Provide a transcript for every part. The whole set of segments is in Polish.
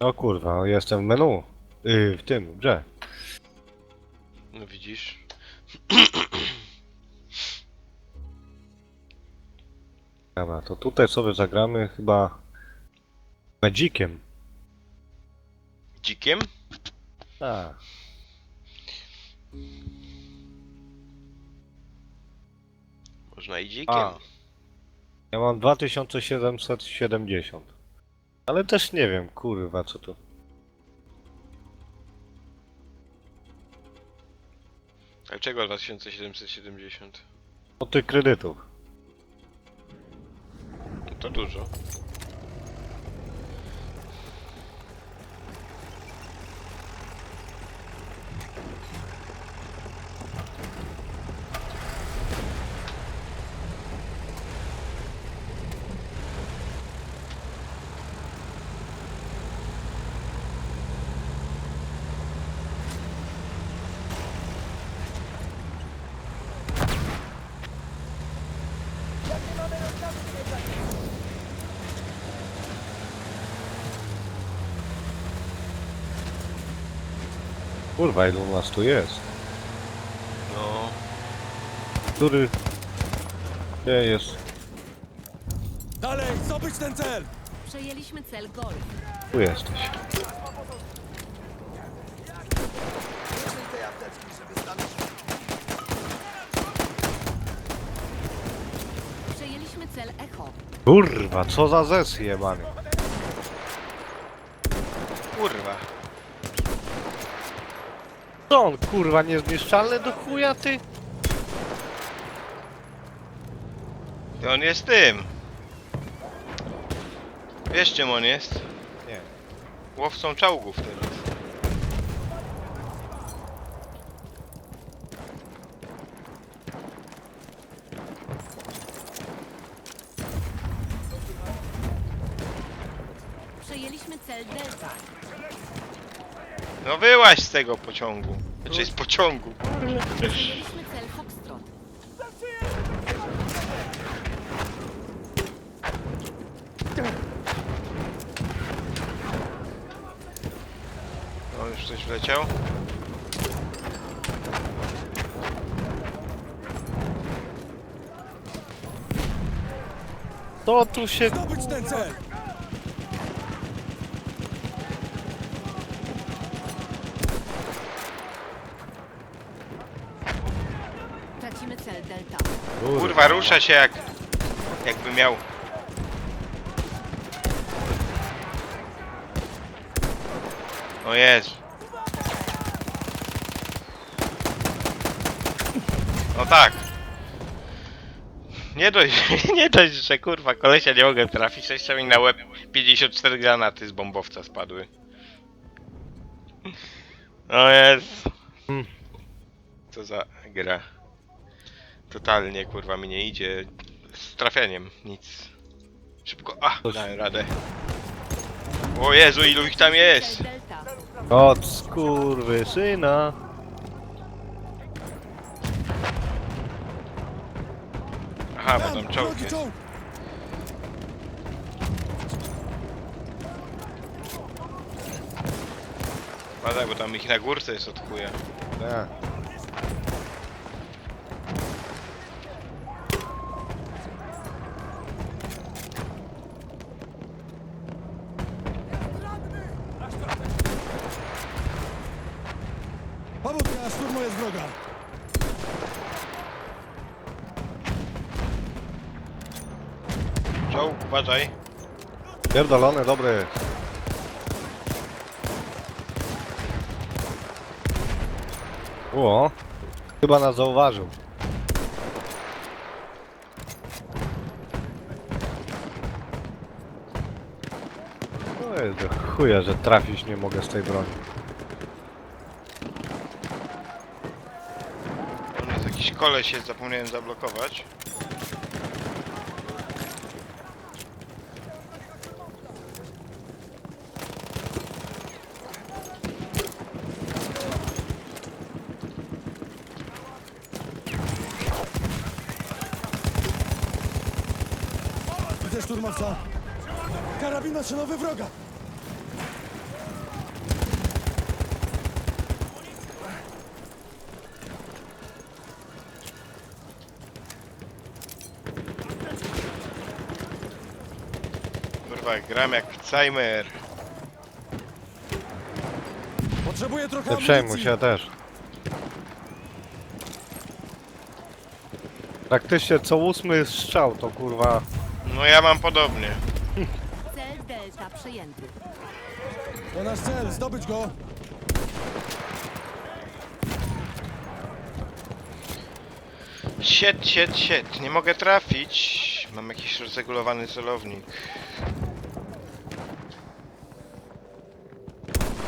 No kurwa, jestem w menu. Yy, w tym, w grze. No widzisz. Dobra, to tutaj sobie zagramy chyba Magiciem. Dzikiem? Tak. Można i dzikiem. A. Ja mam 2770. Ale też nie wiem, kurwa, co to. Dlaczego 2770? Od tych kredytów. To dużo. Kurwa, ilu nas tu jest? No. Który... Gdzie jest? Dalej, zdobyć ten cel! Przejęliśmy cel Golf. Tu jesteś. Przejęliśmy cel Echo. Kurwa, co za zes jebany. Kurwa. Co on, kurwa, niezniszczalny do chuja, ty? To on jest tym. Wiesz czym on jest? Nie. Łowcą czołgów teraz. Przejęliśmy cel Delta. No wyłaź z tego pociągu. Znaczy z pociągu. Przejęliśmy cel Foxtrot. O, już coś wleciał. To tu się... Zdobyć ten cel! Tracimy cel Delta. Kurwa, rusza się jak... Jakby miał... O Jezu. No tak. Nie dość, nie dość, że kurwa kolesia nie mogę trafić, jeszcze mi na łeb 54 granaty z bombowca spadły. O jest. Hmm. Co za gra. Totalnie kurwa mi nie idzie z trafieniem, nic. Szybko, a, Coś- dałem radę. O Jezu, ilu ich tam jest! Delta. Od skurwy syna. Aha, bo tam czołg jest. Badaj, bo tam ich na górce jest od chuja. Nie. Powódka szturmuje z wroga! Czołg, uważaj. Pierdolony, dobry. O, chyba nas zauważył. No jest do chuja, że trafić nie mogę z tej broni. On jest jakiś koleś, jest, zapomniałem zablokować. nowy wroga! Kurwa, gram jak Alzheimer. Potrzebuję trochę Nie przejmuj amunicji. się też. Praktycznie co ósmy strzał to kurwa. No ja mam podobnie. Delta przejęty. To nasz cel, zdobyć go. Siet, siet, siet. Nie mogę trafić. Mam jakiś rozregulowany celownik.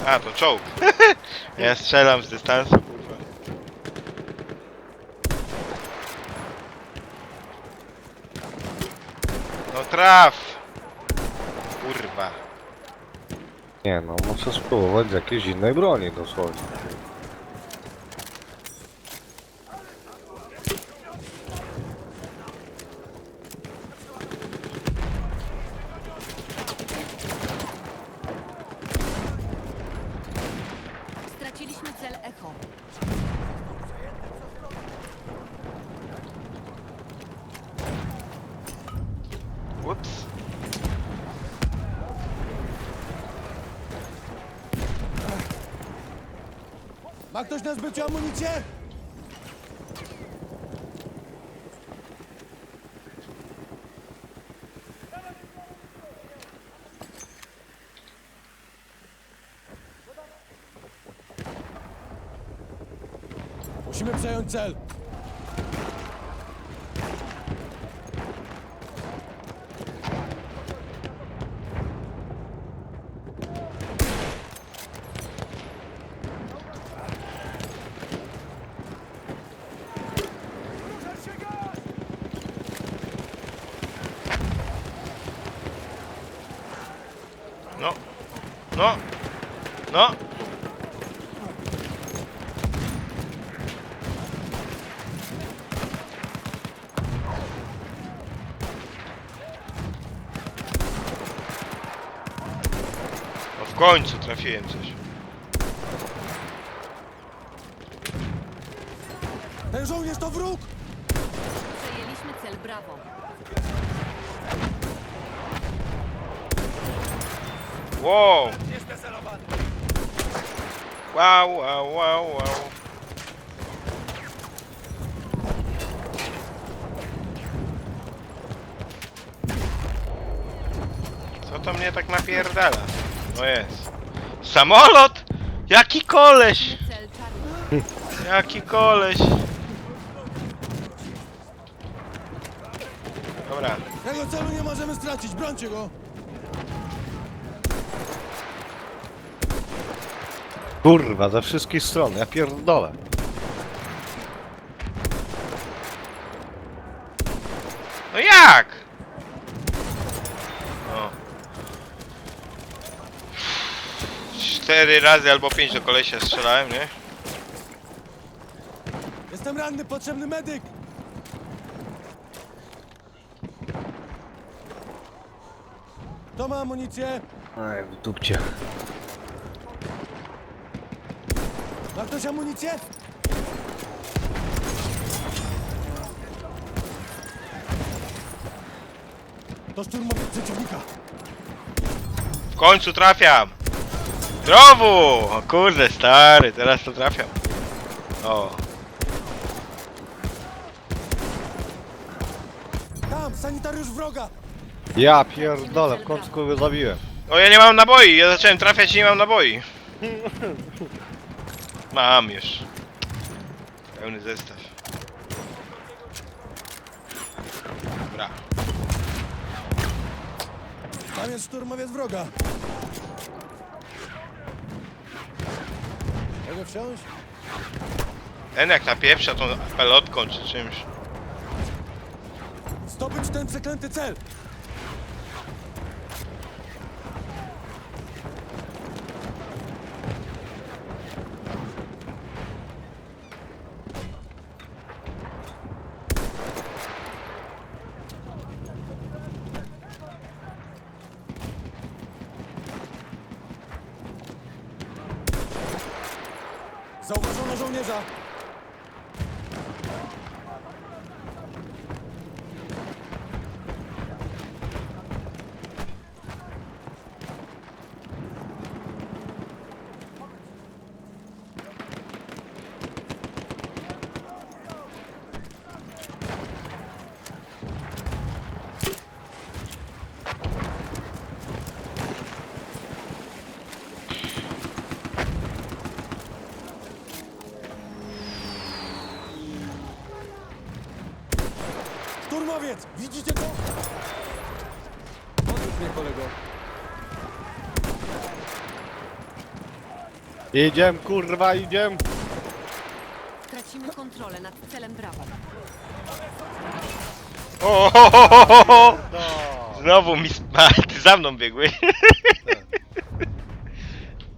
A, to czołg. ja strzelam z dystansu, kurwa. No traf! Kurwa. Nie no, muszę spróbować z jakiejś innej broni dosłownie. Straciliśmy cel Echo. Ups. Ma ktoś na zbyciu amunicję? Musimy przejąć cel. No. No. No. No w końcu trafiłem coś. Ten żołnierz to wróg! Przejęliśmy cel Bravo. Wow! Wow, wow, wow, wow. Co to mnie tak napierdala? No jest. Samolot! Jaki koleś! Jaki koleś! Dobra, Tego celu nie możemy stracić, brońcie go! Kurwa, ze wszystkich stron, ja pierdolę. No jak? No. Cztery razy albo pięć do kolesia strzelałem, nie? Jestem ranny, potrzebny medyk! Kto ma amunicję? Aj, w dupcie. Ma ktoś amunicję? To szturmowiec przeciwnika. W końcu trafiam! Znowu! O kurde, stary, teraz to trafiam. O, Tam, sanitariusz wroga! Ja pierdolę, w końcu kogo zabiłem. o ja nie mam naboi, ja zacząłem trafiać i nie mam naboi. Mam już. Pełny zestaw. Dobra. Tam jest szturmowiec wroga. Mogę wsiąść? Ten jak napieprza tą pelotką czy czymś. Zdobyć ten przeklęty cel! Zauważono żołnierza! Szturmowiec! Widzicie go? Podnieś mnie, kolego. Idziem, kurwa, idziem! Tracimy kontrolę nad celem Bravo. O, ho, ho, ho, ho, ho. Znowu mi... sp- A, ty za mną biegłeś.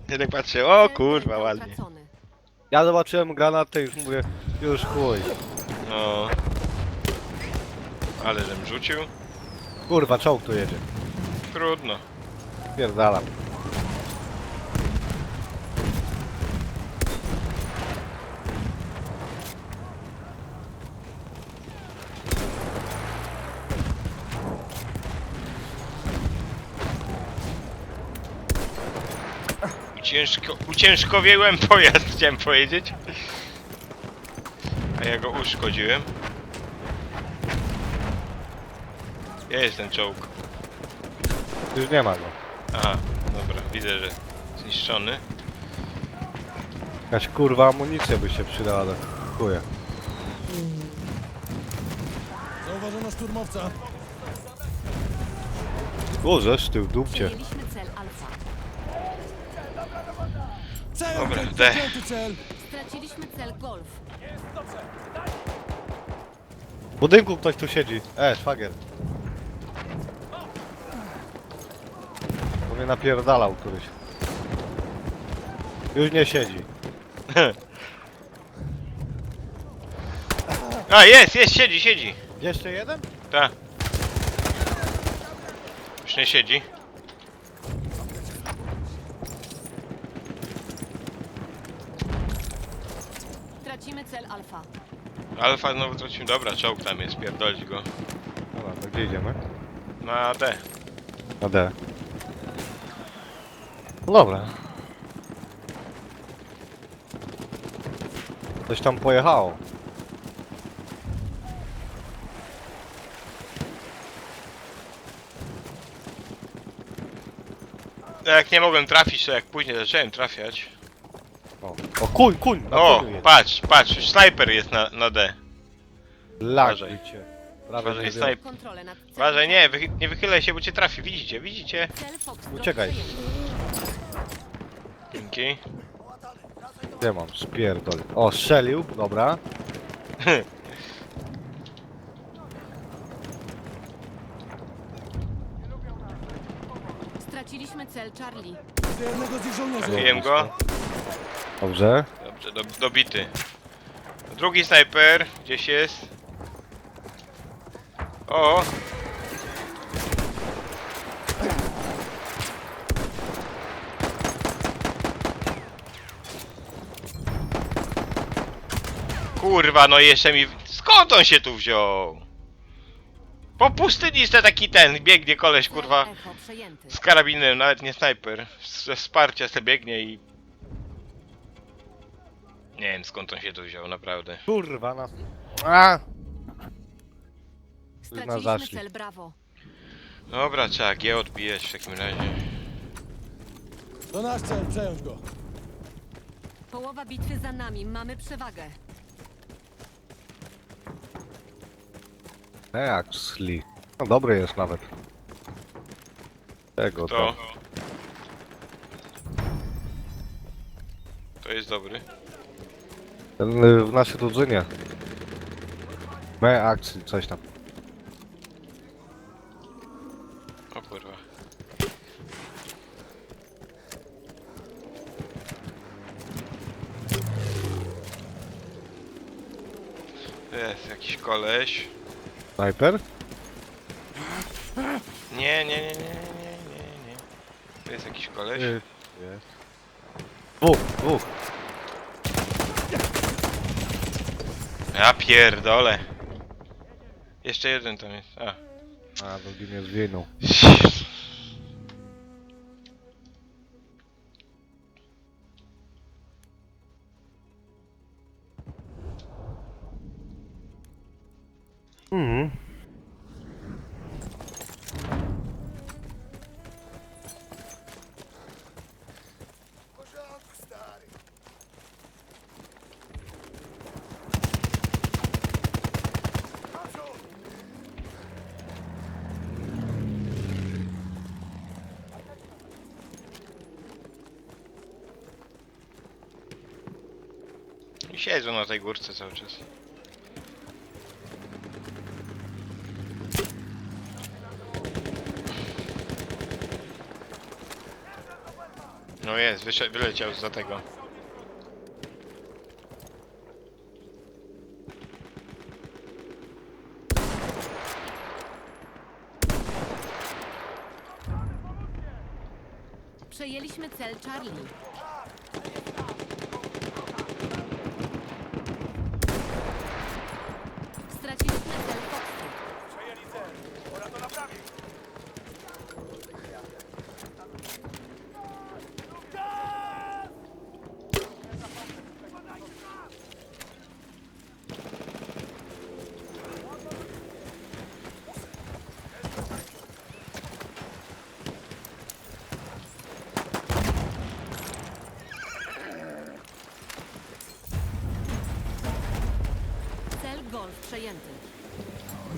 Ja tak patrzę, o kurwa, ładnie. utracony. Ja zobaczyłem granatę i już mówię, już chuj. No. Ale żem rzucił. Kurwa, czołg tu jedzie. Trudno. Pierdalam. Uciężko, uciężkowiłem pojazd, chciałem powiedzieć. A ja go uszkodziłem. Gdzie jest ten czołg? Już nie ma go. Aha, dobra, widzę, że zniszczony. Jakaś kurwa amunicja by się przydała do chuja. Zauważono szturmowca. Bożeż ty w dupcie. Przejęliśmy cel Alfa. Przejął Dobra, ten D. cel! Straciliśmy cel Golf. W budynku ktoś tu siedzi. E, szwagier. Bo mnie napierdalał któryś. Już nie siedzi. A, jest, jest, siedzi, siedzi. Jeszcze jeden? Ta. Już nie siedzi. Tracimy cel Alfa. Alfa znowu tracimy. Dobra, czołg tam jest, pierdolić go. Dobra, to gdzie idziemy? Na D. Na D. No dobra. Coś tam pojechało. Jak nie mogłem trafić, to jak później zacząłem trafiać. O, kuń, kuń! Na O, koniu patrz, patrz, już snajper jest na, na D. Lag uważaj. cię. Prawie Uważaj, nie wiem. snajper. Kontrolę nad celem. Uważaj, nie, wy, nie wychylaj się, bo cię trafi. Widzicie, widzicie? Cel Foxtrot Uciekaj. Dzięki. Gdzie mam? Spierdol. O, strzelił, dobra. Straciliśmy cel Charlie. Jednego z ich żołnierzy. Trafiłem go. Dobrze. Dobrze, do, dobity. Drugi snajper, gdzieś jest. O! Kurwa, no jeszcze mi... Skąd on się tu wziął? Po pustyni jest taki ten, biegnie koleś, kurwa. Z karabinem, nawet nie snajper. Ze wsparcia se biegnie i... Nie wiem skąd on się tu wziął, naprawdę. Kurwa nas. A! Straciliśmy zaszli. cel Bravo. Dobra, trzeba G odbijać w takim razie. To nasz cel, przejąć go. Połowa bitwy za nami. Mamy przewagę. Jak sli. No dobry jest nawet. Tego to. To jest dobry. Ten y, w naszej drużynie. Me akcji, coś tam. O kurwa. Jest jakiś koleś. Sniper? Nie, nie, nie, nie, nie, nie, nie. To jest jakiś koleś. Y, Jest. Dwóch, dwóch. Ja pierdolę. Jeszcze jeden tam jest. A. A, drugi mnie zwinął. Siedzą na tej górce cały czas. No jest, wyleciał za tego. Przejęliśmy cel Charlie. Straciliśmy cel Foxtrot. Cel Golf przejęty.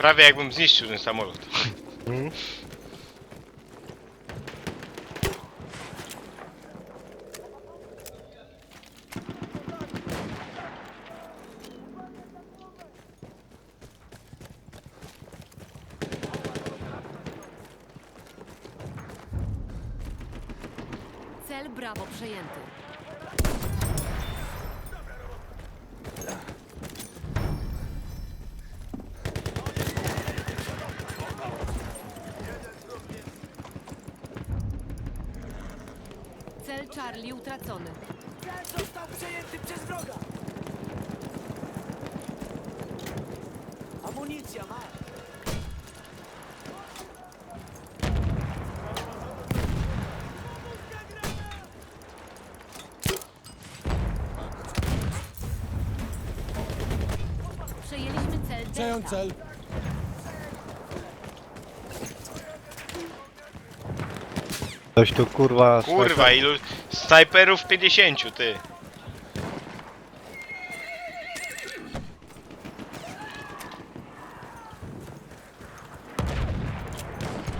Prawie jakbym zniszczył ten samolot. Mhm. Cel Bravo przejęty. Cel Charlie utracony. Został przejęty przez wroga! Amunicja ma! Przejęliśmy cel. Ktoś tu kurwa... Kurwa, ilu snajperów 50, ty.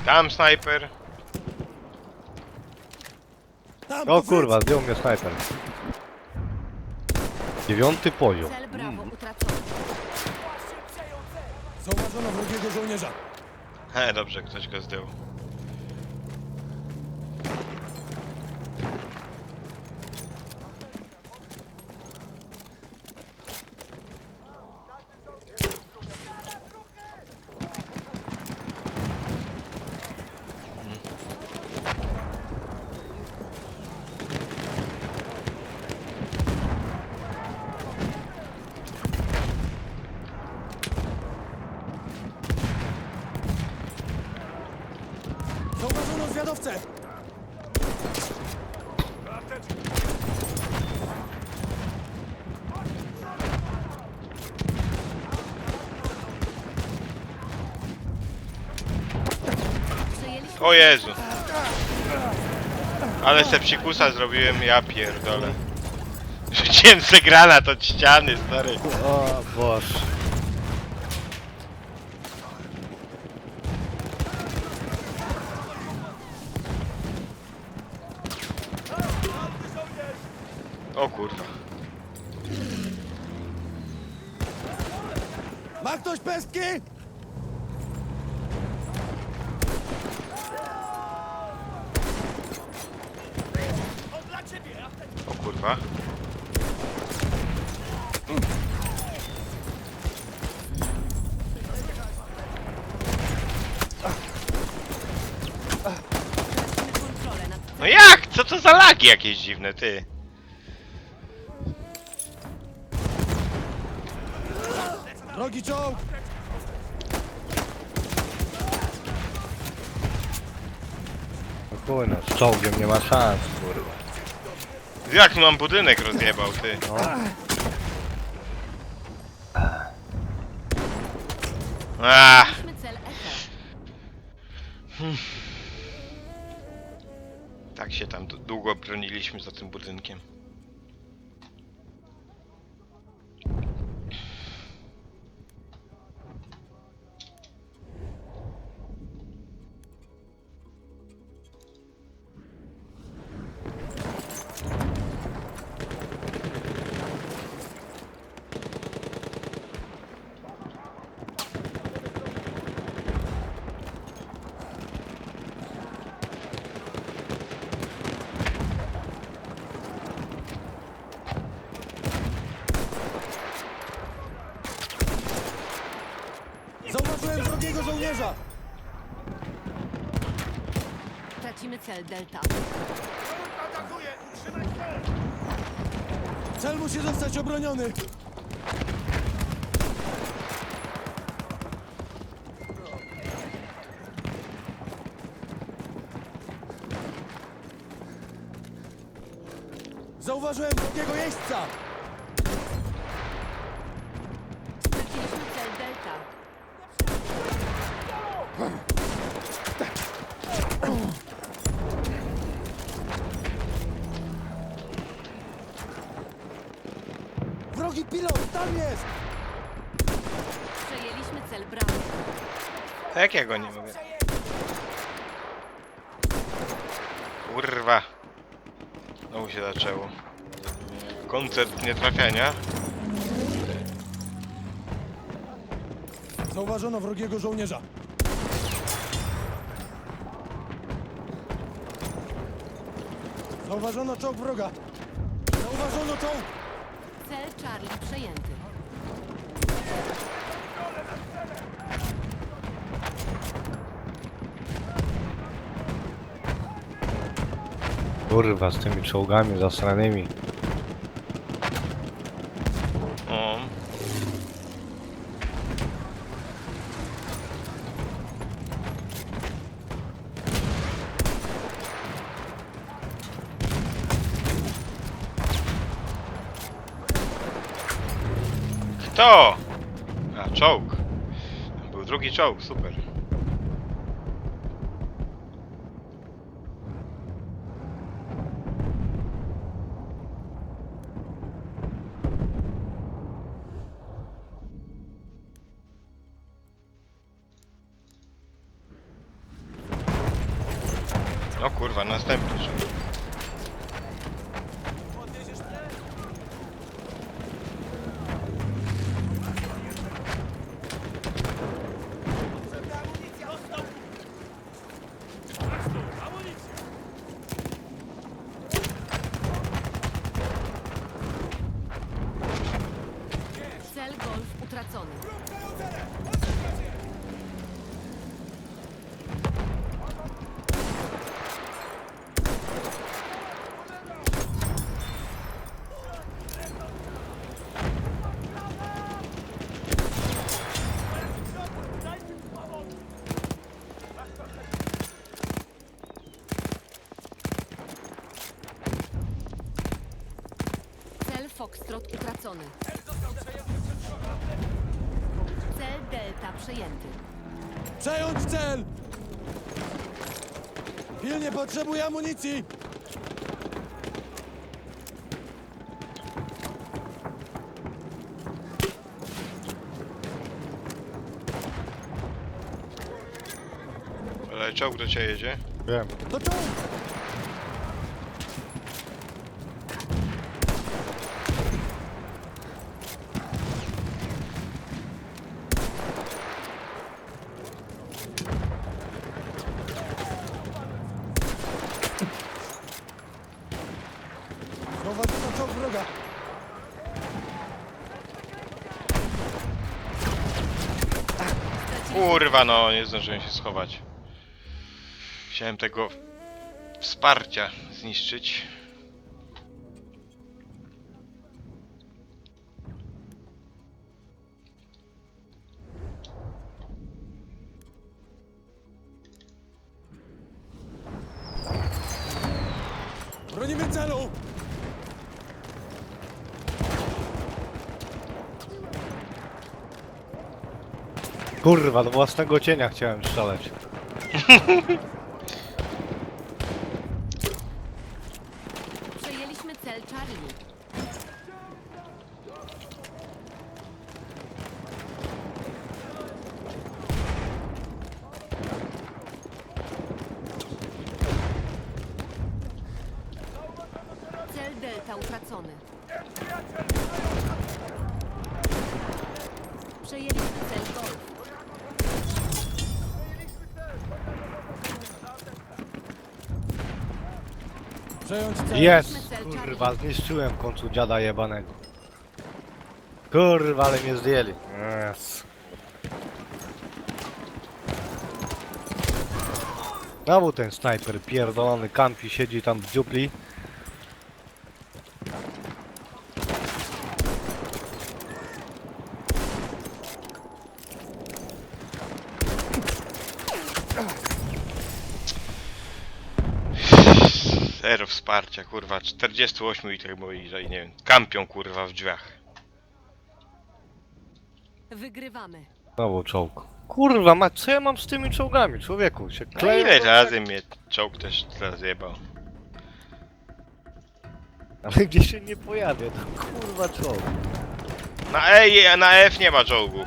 Tam snajper. Tam, O kurwa, zdjął mnie snajper. Dziewiąty poziom. Cel Bravo utracony. wróć. Zauważono wrogiego żołnierza. He, dobrze, ktoś go zdjął. Zauważono zwiadowcę. Przejęliśmy O Jezu. Ale se psikusa zrobiłem, ja pierdolę. Rzuciłem se granat od ściany, stary. O boż. O kurwa. Ma ktoś pestki? O kurwa. No jak? Co to za lagi jakieś dziwne, ty? Drogi czołg. No kurwa, z czołgiem nie ma szans. Jak nam budynek rozjebał, ty? No. Ach, cel Echo. tak się tam d- długo broniliśmy za tym budynkiem. Zauważyłem wrogiego jeźdźca! Straciliśmy cel Delta. Wrogi pilot, tam jest! Przejęliśmy cel Bravo. A jak ja go nie mogę? Kurwa. Znowu się zaczęło. Koncert nietrafiania. Zauważono wrogiego żołnierza. Zauważono czołg wroga. Zauważono czołg! Cel Charlie przejęty. Kurwa, z tymi czołgami zasranymi. Czołg, super. No kurwa, następny. Cel Golf utracony. Cel Foxtrot utracony. Cel Delta przejęty. Przejąć cel! Pilnie potrzebuję amunicji! Ale czołg do ciebie jedzie. Wiem. Do czołg! Zauważono czołg wroga. Kurwa, no, nie zdążyłem się schować. Chciałem tego wsparcia zniszczyć. Bronimy celu! Kurwa, do własnego cienia chciałem strzelać. Przejęliśmy cel Charlie. Cel Delta utracony. Przejęliśmy cel Golf. Przejąć cel. Jest! Kurwa, zniszczyłem w końcu dziada jebanego. Kurwa, ale mnie zdjęli. Yes. Znowu ten snajper pierdolony kampi, siedzi tam w dziupli. Wsparcia, kurwa. 48 i tych moi, że nie wiem. Kampią, kurwa, w drzwiach. Wygrywamy. Znowu czołg. Kurwa, ma, co ja mam z tymi czołgami, człowieku? Się No ile razy mnie czołg też zjebał. Ale gdzie się nie pojawię, to kurwa czołg. Na E, na F nie ma czołgów.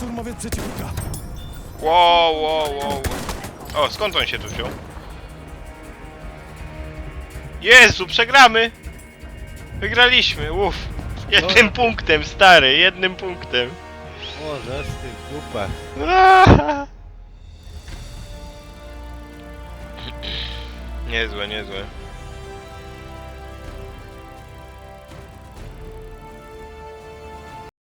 Szturmowiec przeciwnika. Wow, wow, wow. O, skąd on się tu wziął? Jezu, przegramy! Wygraliśmy, uff. Jednym punktem, stary, jednym punktem. Możesz ty w dupę. Niezłe, niezłe.